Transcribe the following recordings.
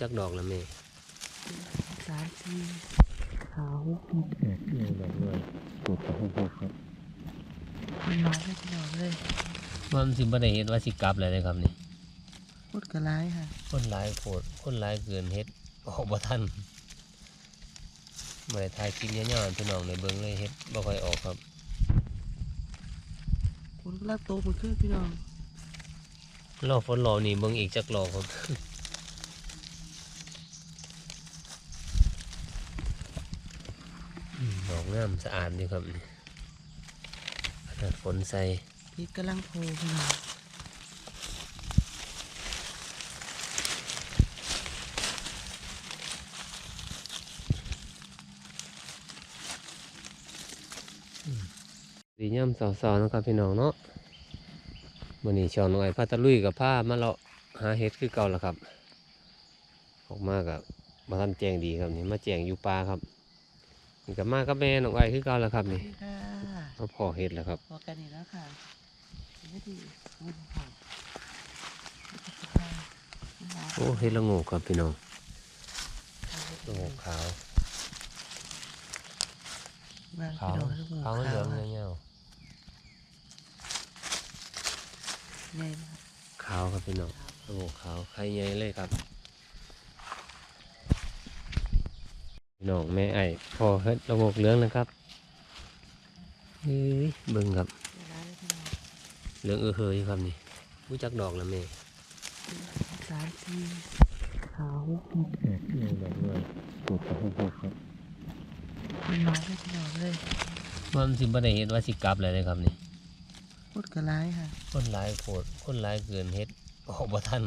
จักดอกละแม่สามสีขาวนี่ดอกเลยปลูกกับพวกครับมันน้อยเลยพี่น้องเลยว่ามันสิบ่ได้เฮ็ดว่าสิกลับเลยนะครับนี่พูดกระไรค่ะคนหลายโพดคนหลายเกินเฮ็ดออกบ่ทันบ่ได้ถ่ายคลิปยาวๆให้พี่น้องได้เบิ่งเลยเฮ็ดบ่ค่อยออกครับพูดลากโตมันขึ้นพี่น้องรอฝนรอนี่เบิ่งอีกจักรอครับ อืม ดอกงามสะอาดดีครับนี่ขนาดฝนใส่พริกกำลังโผล่พี่น้องดีย่ำสาวๆนะครับพี่น้องเนาะวันนี้ช่องน้องไอ้พัตะลุยกับผ้ามาเลาะหาเห็ดคือเก่าแล้วครับ ออกมากับมาทันแจงดีครับนี่มาแจงอยู่ปลาครับ นี่กับมากับแม่น้องไอ้คือเก่าแล้วครับนี่นี่ค่ะมาพอเห็ดแล้วครับพอกันนี่แล้วค่ะไม่ดีมันค่ะโอ้เห็ดละโงกครับพี่น้องละโงกขาวมาขาวพี่น้องลูกหมูขาวขาวเหลืองค่ะเงี้ยใหญ่มากขาวครับพี่น้องละโงกขาวไข่ใหญ่เลยครับพี่ น้องแม่ไอ้พอเห็ดละโงกเหลืองนะครับเฮ้ยเบิ่งครับร้ายเลยพี่น้องเหลืองเออเฮยครับนี่รู้จักดอกแล้วแม่สามสี่ขาวนี่ดอกเลยปลูกกับพวกครับมันน้อยเลยพี่น้องเลยว่ามันสิบ่ได้เฮ็ดว่าสิกลับเลยนะครับนี่พูดกระไรค่ะคนหลายโพดคนหลายเกินเฮ็ดออกบ่ทัน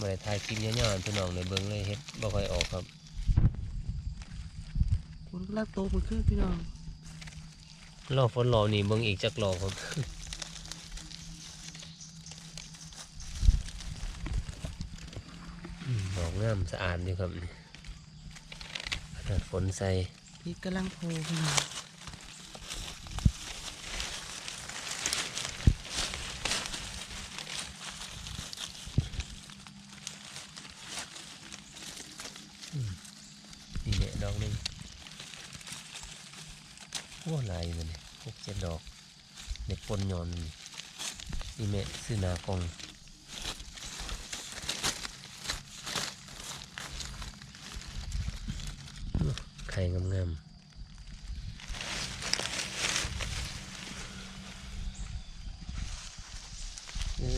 บ่ได้ถ่ายคลิปยาวๆให้พี่น้องได้เบิ่งเลยเฮ็ดบ่ค่อยออกครับพูดลากโตมันขึ้นพี่น้องรอฝนรอนี่เบิ่งอีกจักรอบครับอืมดอกงามสะอาดดีครับนี่ขนาดฝนใส่พริกกำลังโผล่พี่น้อง นี่แหละดอกหนึงโอ้หลายอยู่เลยหกเจ็ดดอกเด็กปนหยอนนี่นี่แม่ซื้อหนากล่องไข่งามๆนี่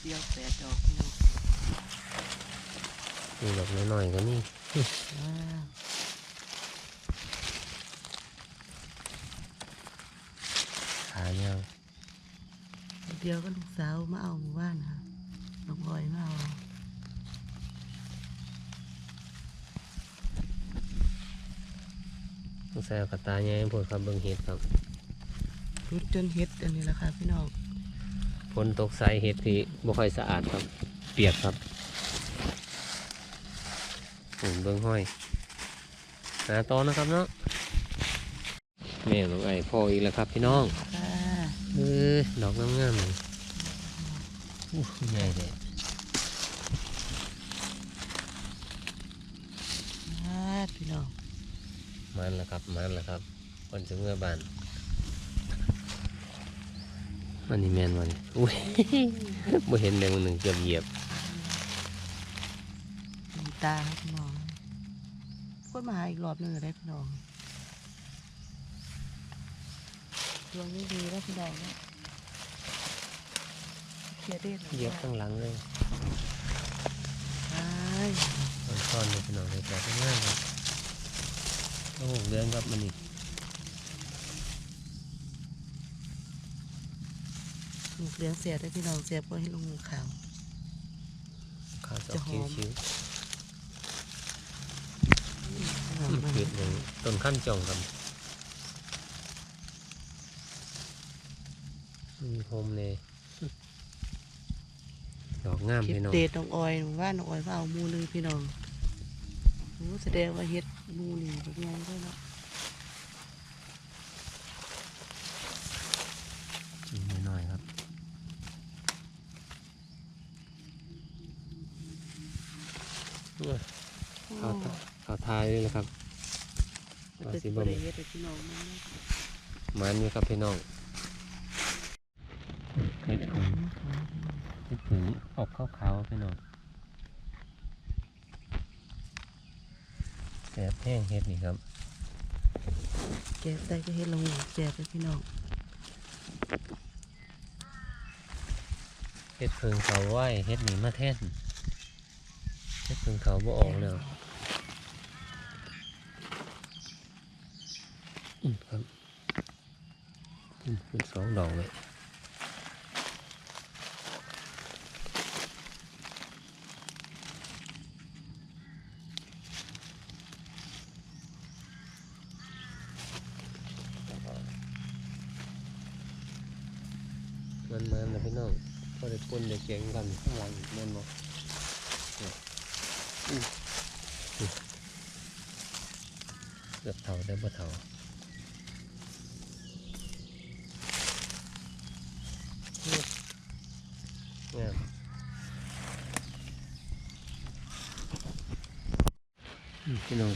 เดียวแปดดอกพี่น้องนี่ดอกน้อยๆก็มี ว้าวขายาวเดียวก็ลูกสาวมาเอาหมู่บ้านค่ะน้องออยมาเอาต้องใส่เอากระตายใหญ่พวกครับเบิ่งเห็ดครับรุดจนเฮ็ดอันนี้แหละค่ะพี่น้องฝนตกใส่เห็ดที่บ่ค่อยสะอาดครับ เปียกครับอืมเบิ่งห้อยหาตอนะครับเนาะแม่น้องไอ้พ่ออีกแล้วครับพี่น้องค่ะ เออดอกงามๆเลยอู้ใหญ่เลยค่ะพี่น้องมันแล้วครับมันแล้วครับคนจะเมื่อบานมันนี่แมนวันอุ้ยบ่เห็นเลยมันหนึ่งเกือบเหยียบมีตาค่ะพี่น้องคนมาหาอีกรอบหนึงได้พี่น้อง ดวงนี้ดีแล้วพี่น้องเนี่ยเครียดเด็ดเหยียบข้างหลังเลยใช่มันซ่อนในพี่น้องเลยแต่ข้างหน้าครับโอ้โหเรื่องครับมันนี่ลูกเลี้ยงเสียได้พี่น้องเสียเพราะให้ลงมือขาวข้าวจะจะหคิ้อวมคิ้วหอมมันมันเกิดอย่างต้นขั้นจองครับ มีโฮมเลย ดอกงามเฮ็ดพี่น้องเดทน้องออยหมู่บ้านน้องออยว่าเอาหมูหนึงพี่น้องโอ้แสดงว่าเฮ็ดหมูนี่เป็นไงด้วยเนาะกินน้อยๆครับเขาทาเขาทายเลยนะครับมันว่าเป็นสิบบ่ริมีเวณพี่น้องมันนะมันอยู่ครับพี่น้อง เห็ดผึ่งเห็ดผึ่งออกขาวๆพี่น้องแสบแห้งเห็ดนี่ครับแกะได้ก็เฮ็ดละงูแจกไปพี่น้องเห็ดผึ่งเขาไหวเห็ดหนีมาแท่นเห็ดผึ่งเขาบ่ออกแล้วอืมครับอืมเป็นสองดอกเลย มันมันนะพี่น้องพอได้ปนได้เก่งกันข้างหลังแมันบ่เนี่ยอื้ออื้อเกือบเท่าได้บ่เท่าอื้องามอืมพี่น้อง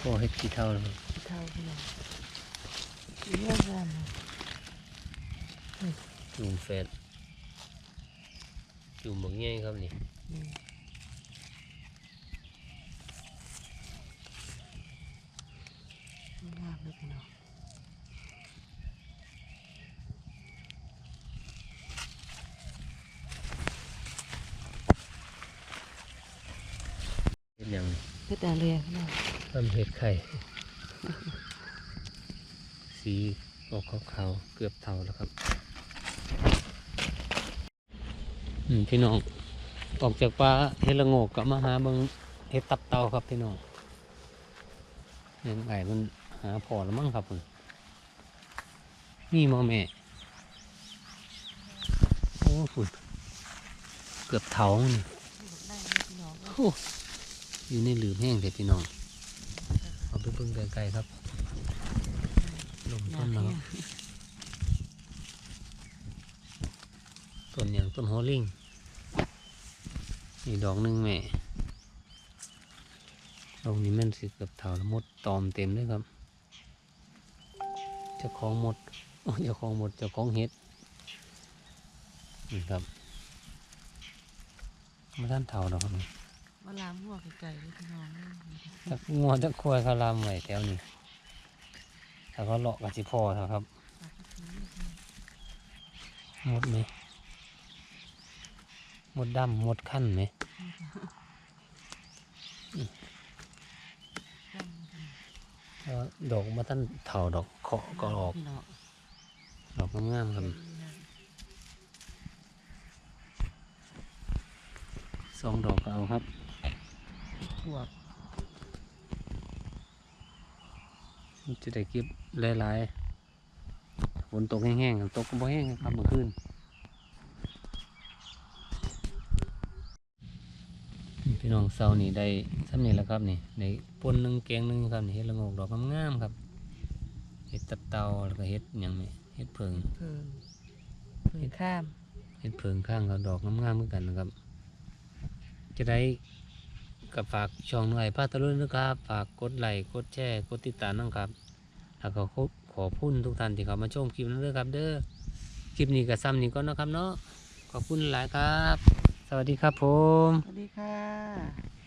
พอเฮ็ดกี่เท่าแล้วครับเท่าพี่น้องเยอะกัน จุ่มแฟดจุ่มบักใหญ่ครับนี่นี่งามเลยพี่น้องเฮ็ดหยังนี่เฮ็ดอะไรพี่น้องทำเห็ดไข่ สีออกขาวๆเกือบเท่าแล้วครับอืม พี่น้อง ออกจากป่าเห็ดละโงกกลับมาหาเบิงเห็ดตับเตาครับพี่น้องยังไงมันหาพอแล้วมั้งครับคุณนี่มอแม่ โอ้ฝุ่นเกือบเท่านี่ได้เลยพี่น้องโอ้อยู่ในหลืมแห้งแต่พี่น้อง เอาไปเบิ่งไกลๆครับลมต้นแล้วครับต้นอย่างต้นโฮลิ่ง นี่ดอกหนึงแม่ดอกนี้แม่นสิเกือบเท่าแล้วมดตอมเต็มเลยครับเจ้าของหมดโอ้เจ้าของหมดเจ้าของเห็ดนี่ครับมาท่านเท่าดอกครับมาล้างหัวไก่ๆเลยพี่น้องจักงัวจักควายเขาลามไว้แถวนี้ถ้าเขาเลาะกับสิพอเถอะครับหมดไหมห มดดำหมดขั้นไหมแล้วดอกมาท่านเถาดอกเคาะก็ออกพี่น้องดอกงามๆครับสองดอกก็เอาครับพวกมันจะได้เก็บหลายๆฝนตกแห้งๆตกก็บ่แห้งครับเมื่อคืน พี่น้องเสานี่ได้ซ้ำนี่แหล้วครับนี่ได้ปนหนึ่งแกงหนึ่งครับนี่เฮ็ดละโงกดอกงามๆครับเฮ็ดตับเตาแล้วก็เฮ็ดหยังนี่เฮ็ดเพิงเพิ่งเพิ่งข้ามเฮ็ดเพิงข้างกับดอกงามๆเหมือนกันนะครับ จะได้กับฝากช่องหน่อยพาตะลุยนะครับ ฝากกดไลค์กดแชร์กดติดตามนะครับแล้วก็ขอขอพุ่นทุกท่านที่เข้ามาชมคลิปนั้นด้วยครับ เด้อคลิปนี้ก็ซ้ำนี้ก็นาะครับเนาะขอบคุณหลายครับ สวัสดีครับผม สวัสดีค่ะ